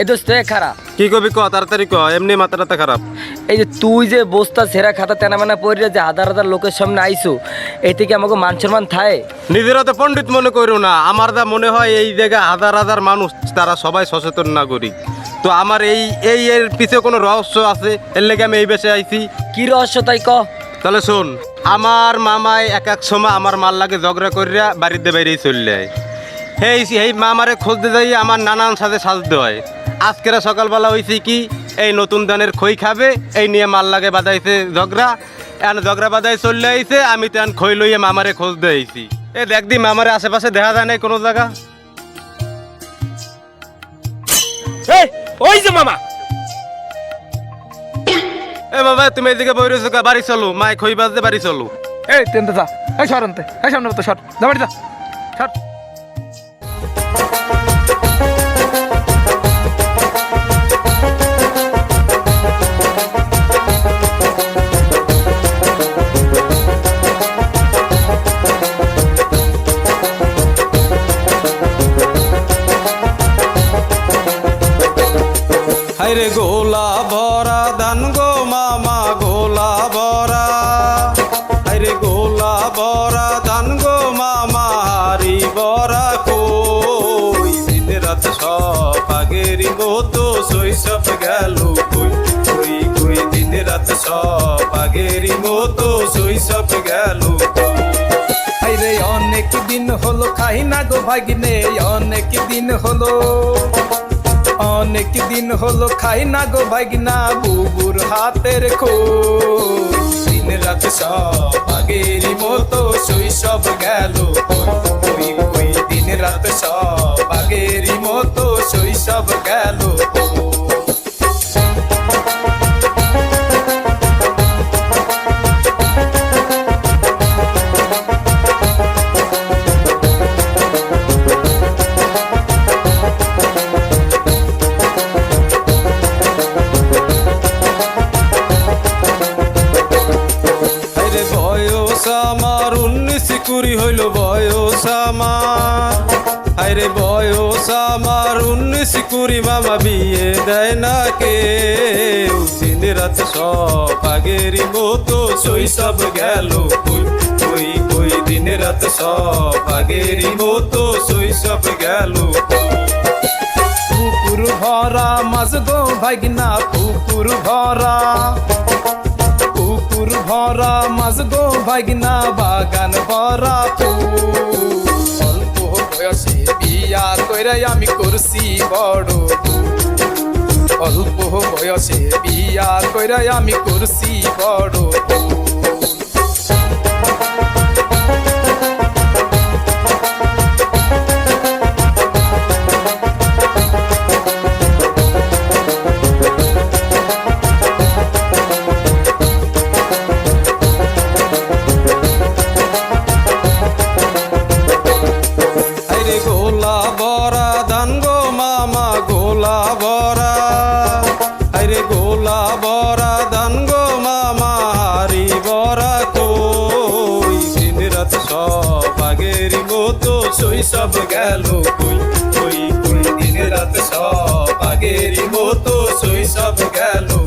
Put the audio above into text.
এই দোস্ত খারাপ। কি কবি ক তাড়াতাড়ি ক এমনি মাথা টাথা খারাপ। এই যে তুই যে বস্তা সেরা খাতা তেনা মেনা পড়ে যে হাজার হাজার লোকের সামনে আইসো এই থেকে আমাকে মান সম্মান থায়? নিজেরা তো পণ্ডিত মনে করো না আমার যা মনে হয় এই জায়গায় হাজার হাজার মানুষ তারা সবাই সচেতন নাগরিক। তো আমার এই এই এর পিছে কোনো রহস্য আছে? এর লেগে আমি এই বেশে আইছি। কি রহস্য তাই ক? তাহলে শোন আমার মামাই এক এক সময় আমার মাল লাগে ঝগড়া করিয়া বাড়িতে বাইরেই চলে যায় এই এই মামারে খুঁজতে যাই আমার নানান সাথে সাজতে হয়। আজকের সকালবেলা হয়েছে কি এই নতুন ধানের খই খাবে এই নিয়ে মাল লাগে বাজাইছে ঝগড়া। এন ঝগড়া বাজাই চলে আইছে আমি তো তেন খই লইয়ে মামারে খুঁজতে আইছি। এ দেখ দি মামারে আশেপাশে দেখা যায় নাই কোনো জায়গা? এই! ওই যে মামা। এ বাবা তুমি এদিকে বই রয়েছো কা? বাড়ি চলো। মাই খই বাজতে বাড়ি চলো। এই তেনতে যা। এই সরন্তে এই সামনে তো সর। যা বাড়ি যা। সর। হাইরে গোলা ভরা ধান গো মামা, গোলা ভরা। হাইরে গোলা ভরা ধান গো মামা, হারি ভরা কই? দিন রাত সব আগেরই মতো শৈশব গেল কই? কই কই, দিন রাত সব আগেরই মতো শৈশব গেল আইরে অনেক দিন হলো খাই না গো ভাগিনে, অনেক দিন হলো। অনেক দিন হলো খাই না গো ভাগিনা বুবুর হাতের খো দিন রাত সব আগের মতো শৈশব গেল। কই কই দিন রাত সব কুড়ি হইল বয়স আমার। আরে বয়স আমার, উনিশ কুড়ি মামা বিয়ে দেয় না কে দিন রাত সব আগেরই মতো শৈশব গেল কই কই দিন রাত সব আগেরই মতো শৈশব গেল পুকুর ভরা, মাছ গো ভাগিনা পুকুর ভরা। পুকুর ভরা মাছ গো ভাগিনা বাগান ভরা অল্প বয়সে বিয়া করে আমি করছি বড়। অল্প বয়সে বিয়া করে আমি করছি বড় মতো শৈশব গেল কই? কই? কোন দিন রাত সব আগেরি মতো শৈশব গেল